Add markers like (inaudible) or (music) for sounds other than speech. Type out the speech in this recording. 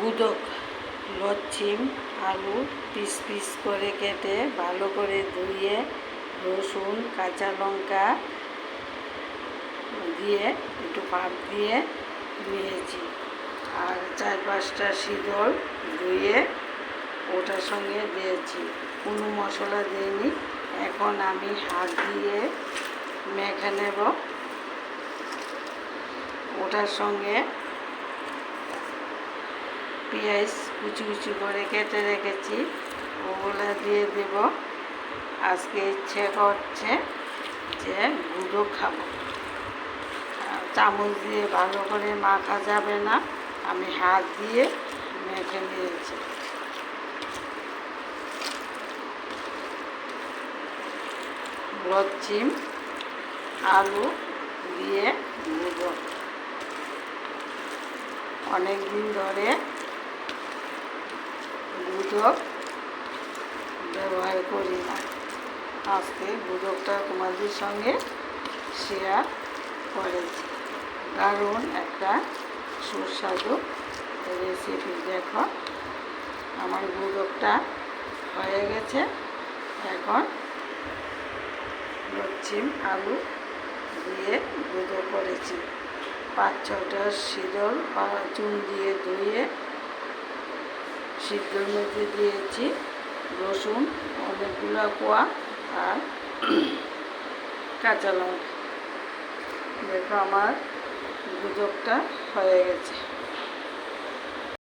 গুদক লচ্ছিম আলু piece piece করে কেটে ভালো করে ধুয়ে রসুন, কাঁচা লঙ্কা দিয়ে একটু ভাপ দিয়ে নিয়েছি। আর চার পাঁচটা শীতল ধুয়ে ওটার সঙ্গে দিয়েছি। কোনো মশলা দিইনি। এখন আমি হাত দিয়ে মেখে নেব। ওটার সঙ্গে পেঁয়াজ কুচি কুচি করে কেটে রেখেছি, ওগুলো দিয়ে দেব। আজকে ইচ্ছে করছে যে গুঁড়ো খাব। চামচ দিয়ে ভালো করে মাখা যাবে না, আমি হাত দিয়ে মেখে নিয়েছি। লচ্ছিম আলু দিয়ে গুঁড়ো অনেক দিন ধরে গুঁড়ো ব্যবহার করি না আজকে গুঁড়োটা তোমাদের সঙ্গে শেয়ার করেছি দারুণ একটা সুস্বাদু রেসিপি দেখো। আমার গুঁড়োটা হয়ে গেছে। এখন লচ্ছিম আলু দিয়ে গুঁড়ো করেছি। পাঁচ ছটা শীতল বা চুন দিয়ে ধুয়ে সিদ্ধর মধ্যে দিয়েছি রসুন অনেকগুলো কোয়া আর (clears throat) কাঁচা লঙ্কা। দেখো আমার গুজবটা হয়ে গেছে।